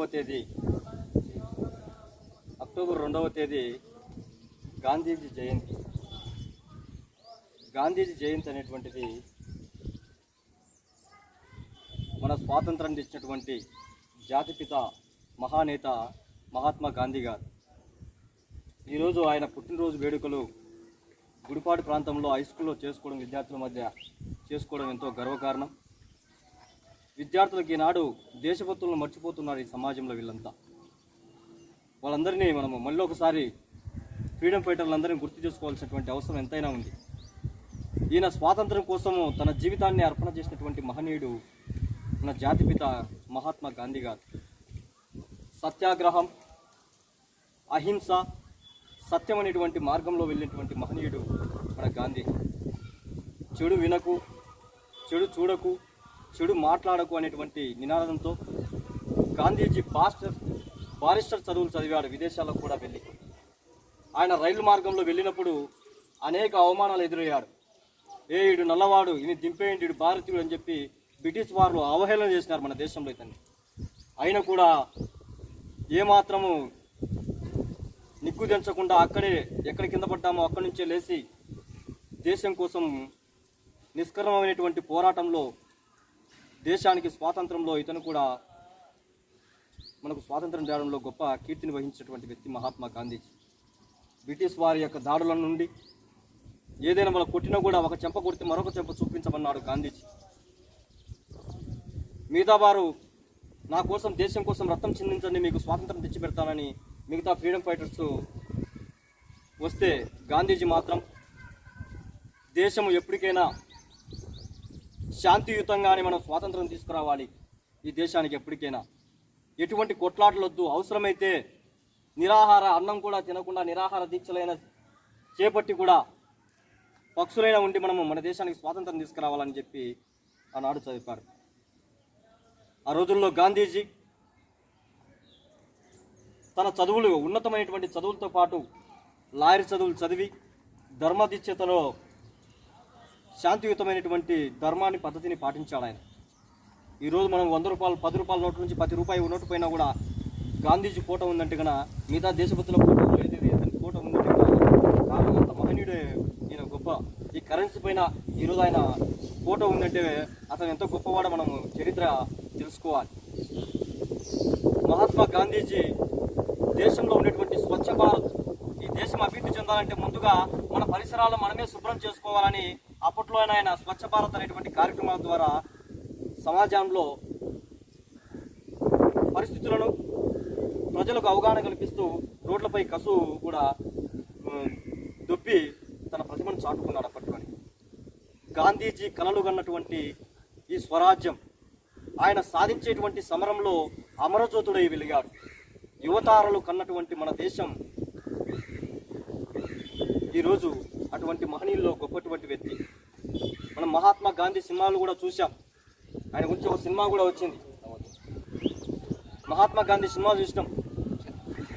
October రెండవ తేదీ. October రెండవ తేదీ గాంధీజీ జయంతి. గాంధీజీ జయంతి అనేటువంటిది మన స్వాతంత్రం ఇచ్చినటువంటి జాతిపిత మహానేత మహాత్మా గాంధీ గారు. ఈరోజు ఆయన పుట్టినరోజు వేడుకలు గుడిపాడు ప్రాంతంలో హై స్కూల్లో చేసుకోవడం విద్యార్థుల మధ్య చేసుకోవడం ఎంతో గర్వకారణం. విద్యార్థులకు ఈనాడు దేశభక్తులను మర్చిపోతున్నారు ఈ సమాజంలో వీళ్ళంతా. వాళ్ళందరినీ మనము మళ్ళీ ఒకసారి ఫ్రీడమ్ ఫైటర్లందరినీ గుర్తు చేసుకోవాల్సినటువంటి అవసరం ఎంతైనా ఉంది. ఈయన స్వాతంత్రం కోసము తన జీవితాన్ని అర్పణ చేసినటువంటి మహనీయుడు మన జాతిపిత మహాత్మా గాంధీ గారు. సత్యాగ్రహం అహింస సత్యం అనేటువంటి మార్గంలో వెళ్ళినటువంటి మహనీయుడు మన గాంధీ. చెడు వినకు చెడు చూడకు చెడు మాట్లాడకు అనేటువంటి నినాదంతో గాంధీజీ పాస్టర్ బారిస్టర్ చదువులు చదివాడు విదేశాలకు కూడా వెళ్ళి. ఆయన రైలు మార్గంలో వెళ్ళినప్పుడు అనేక అవమానాలు ఎదురయ్యాడు. ఏ ఇడు నల్లవాడు ఇని దింపేయండి ఇడు భారతీయుడు అని చెప్పి బ్రిటిష్ వారు అవహేళన చేసినారు మన దేశంలో ఇతన్ని. అయినా కూడా ఏమాత్రము నిగ్గుదించకుండా అక్కడే ఎక్కడ కింద పడ్డామో అక్కడి నుంచే లేచి దేశం కోసం నిష్క్రమమైనటువంటి పోరాటంలో దేశానికి స్వాతంత్రంలో ఇతను కూడా మనకు స్వాతంత్రం తేవడంలో గొప్ప కీర్తిని వహించినటువంటి వ్యక్తి మహాత్మా గాంధీజీ. బ్రిటిష్ వారి యొక్క దాడుల నుండి ఏదైనా మనం కొట్టినా కూడా ఒక చెంప కొడితే మరొక చెంప చూపించమన్నాడు గాంధీజీ. మిగతా వారు నా కోసం దేశం కోసం రక్తం చిందించండి మీకు స్వాతంత్రం తెచ్చి పెడతానని మిగతా ఫ్రీడమ్ ఫైటర్స్ వస్తే గాంధీజీ మాత్రం దేశము ఎప్పటికైనా శాంతియుతంగానే మనం స్వాతంత్రం తీసుకురావాలి ఈ దేశానికి ఎప్పటికైనా. ఎటువంటి కొట్లాటలొద్దు. అవసరమైతే నిరాహార అన్నం కూడా తినకుండా నిరాహార దీక్షలైన చేపట్టి కూడా పక్షులైన ఉండి మనము మన దేశానికి స్వాతంత్రం తీసుకురావాలని చెప్పి ఆనాడు చదివారు. ఆ రోజుల్లో గాంధీజీ తన చదువులు ఉన్నతమైనటువంటి చదువులతో పాటు లాయర్ చదువులు చదివి ధర్మదీక్షతలో శాంతియుతమైనటువంటి ధర్మాన్ని పద్ధతిని పాటించాడు ఆయన. ఈరోజు మనం వంద రూపాయలు పది రూపాయల నోటు నుంచి పది రూపాయలు నోటు పైన కూడా గాంధీజీ ఫోటో ఉందంటే కనుక మిగతా దేశభక్తుల ఫోటో లేదు. ఇతని ఫోటో ఉందంటే కారణం అంత మహనీయుడే ఈయన గొప్ప. ఈ కరెన్సీ పైన ఈరోజు ఆయన ఫోటో ఉందంటే అతను ఎంతో గొప్పవాడో మనం చరిత్ర తెలుసుకోవాలి. మహాత్మా గాంధీజీ దేశంలో ఉన్నటువంటి స్వచ్ఛ భారత్ ఈ దేశం అభివృద్ధి చెందాలంటే ముందుగా మన పరిసరాలను మనమే శుభ్రం చేసుకోవాలని అప్పట్లో ఆయన స్వచ్ఛ భారత్ అనేటువంటి కార్యక్రమాల ద్వారా సమాజంలో పరిస్థితులను ప్రజలకు అవగాహన కల్పిస్తూ రోడ్లపై కసు కూడా దొప్పి దొబ్బి తన ప్రతిభను చాటుకున్నాడు అప్పట్లోని. గాంధీజీ కలలు కన్నటువంటి ఈ స్వరాజ్యం ఆయన సాధించేటువంటి సమరంలో అమరజ్యోతుడై వెలిగాడు. యువతారలు కన్నటువంటి మన దేశం ఈరోజు అటువంటి మహనీయుల్లో గొప్పటువంటి వ్యక్తి. మనం మహాత్మా గాంధీ సినిమాలు కూడా చూసాం ఆయన గురించి ఒక సినిమా కూడా వచ్చింది. మహాత్మా గాంధీ సినిమా చూసినాం.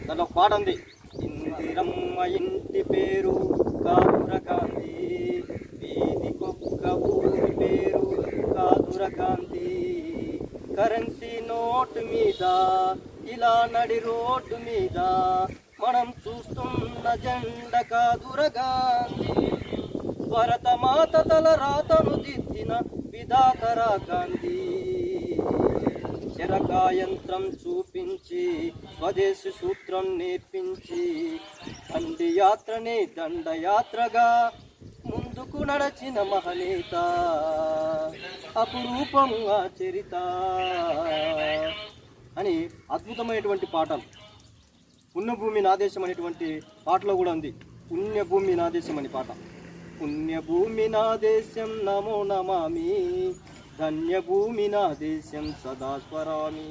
దాంట్లో ఒక పాట ఉంది. ఇందిరమ్మ ఇంటి పేరు కాదుర గాంధీ. ఊరి పేరు కాదుర గాంధీ. కరెన్సీ నోటు మీద ఇలా నడి రోడ్డు మీద చూస్తున్న జెండ కాదుర గాంధీ భరతమాత తల రాతను దిద్దిన విధాతరా గాంధీ. చెరకాయంత్రం చూపించి స్వదేశీ సూత్రం నేర్పించి దండి యాత్రని దండయాత్రగా ముందుకు నడచిన మహనీత. అపురూపంగా చరిత. అని అద్భుతమైనటువంటి పాటలు. పుణ్యభూమి నాదేశం అనేటువంటి పాటలో కూడా ఉంది. పుణ్యభూమి నాదేశం అని పాట. పుణ్యభూమి నాదేశం నమో నమామి. ధన్యభూమి నా దేశం సదా స్వరామి.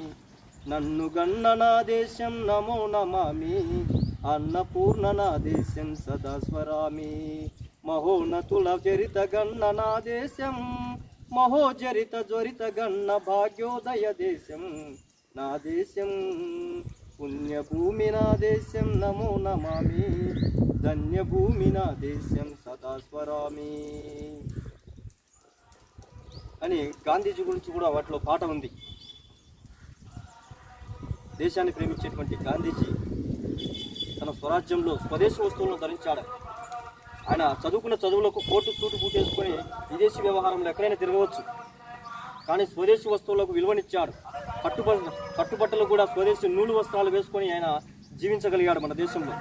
నన్ను గన్న నా దేశం నమో నమామి. అన్నపూర్ణ నా దేశం సదా స్వరామి. మహోన్నతుల చరిత గన్న నా దేశం మహోచరిత జ్వరిత గన్న భాగ్యోదయ దేశం. నా దేశం పుణ్యభూమి నా దేశం నమో నమామి. ధన్యభూమి నా దేశం సదా స్వరామి. అని గాంధీజీ గురించి కూడా వాటిలో పాట ఉంది. దేశాన్ని ప్రేమించేటువంటి గాంధీజీ తన స్వరాజ్యంలో స్వదేశీ వస్తువులను ధరించాడు. ఆయన చదువుకున్న చదువులకు కోటు సూటు పూటేసుకొని విదేశీ వ్యవహారంలో ఎక్కడైనా తిరగవచ్చు. కానీ స్వదేశీ వస్తువులకు విలువనిచ్చాడు. కట్టుబ కట్టుబట్టలు కూడా స్వదేశీ నూలు వస్త్రాలు వేసుకొని ఆయన జీవించగలిగాడు మన దేశంలో.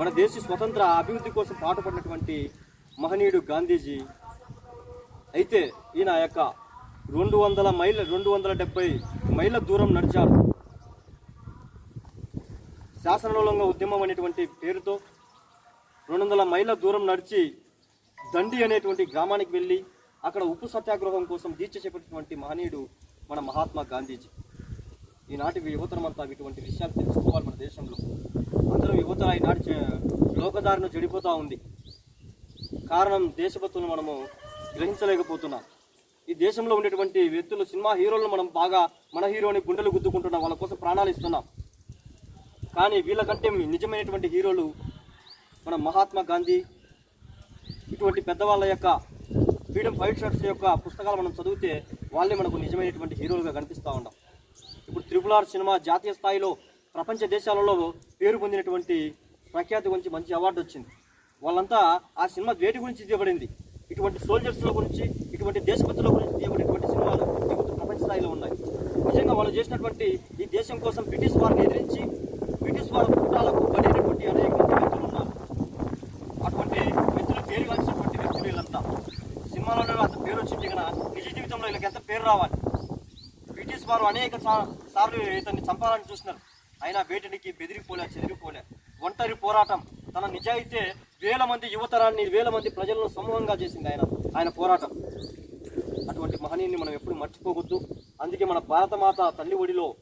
మన దేశ స్వతంత్ర అభివృద్ధి కోసం పాటుపడినటువంటి మహనీయుడు గాంధీజీ అయితే ఈయన యొక్క రెండు వందల మైళ్ళ రెండు వందల డెబ్బై మైళ్ళ దూరం నడిచాడు శాసనోల్లంఘ ఉద్యమం అనేటువంటి పేరుతో రెండు వందల మైళ్ళ దూరం నడిచి దండి అనేటువంటి గ్రామానికి వెళ్ళి అక్కడ ఉప్పు సత్యాగ్రహం కోసం దీక్ష చేపట్టినటువంటి మహనీయుడు మన మహాత్మా గాంధీజీ. ఈనాటి యువతరం అంతా ఇటువంటి విషయాలు తెలుసుకోవాలి మన దేశంలో. అందరూ యువత ఈనాటి లోకదారిన చెడిపోతూ ఉంది. కారణం దేశభక్తులను మనము గ్రహించలేకపోతున్నాం. ఈ దేశంలో ఉండేటువంటి వ్యక్తులు సినిమా హీరోలను మనం బాగా మన హీరోని గుండెలు గుద్దుకుంటున్నాం వాళ్ళ కోసం ప్రాణాలు ఇస్తున్నాం. కానీ వీళ్ళకంటే నిజమైనటువంటి హీరోలు మన మహాత్మా గాంధీ ఇటువంటి పెద్దవాళ్ళ యొక్క ఫ్రీడమ్ ఫైటర్స్ యొక్క పుస్తకాలు మనం చదివితే వాళ్ళే మనకు నిజమైనటువంటి హీరోలుగా కనిపిస్తూ ఉన్నాం ఇప్పుడు త్రిపుల్ ఆర్ సినిమా జాతీయ స్థాయిలో ప్రపంచ దేశాలలో పేరు పొందినటువంటి ప్రఖ్యాతి గురించి మంచి అవార్డు వచ్చింది. వాళ్ళంతా ఆ సినిమా వేటి గురించి తీయబడింది ఇటువంటి సోల్జర్స్ల గురించి ఇటువంటి దేశభక్తుల గురించి తీయబడినటువంటి సినిమాలు ఇప్పుడు ప్రపంచ స్థాయిలో ఉన్నాయి. నిజంగా వాళ్ళు చేసినటువంటి ఈ దేశం కోసం బ్రిటిష్ వారిని ఎదిరించి బ్రిటిష్ వారి కుట్రాలకు పడేటటువంటి అనేక వ్యక్తులు ఉన్నారు. అటువంటి వ్యక్తులు పేరు వచ్చినటువంటి వ్యక్తులు వీళ్ళంతా. సినిమాలోనే అంత పేరు వచ్చింది కదా నిజ జీవితంలో వీళ్ళకి ఎంత పేరు రావాలి? వారు అనేక సా- సార్లు ఇతన్ని చంపాలని చూసినారు అయినా వేటనికి బెదిరిపోలే చెదిరిపోలే. ఒంటరి పోరాటం. తన నిజాయితే వేల మంది యువతరాన్ని వేల మంది ప్రజలను సమూహంగా చేసింది ఆయన. ఆయన పోరాటం. అటువంటి మహనీయుని మనం ఎప్పుడు మర్చిపోవద్దు. అందుకే మన భారతమాత తల్లి ఒడిలో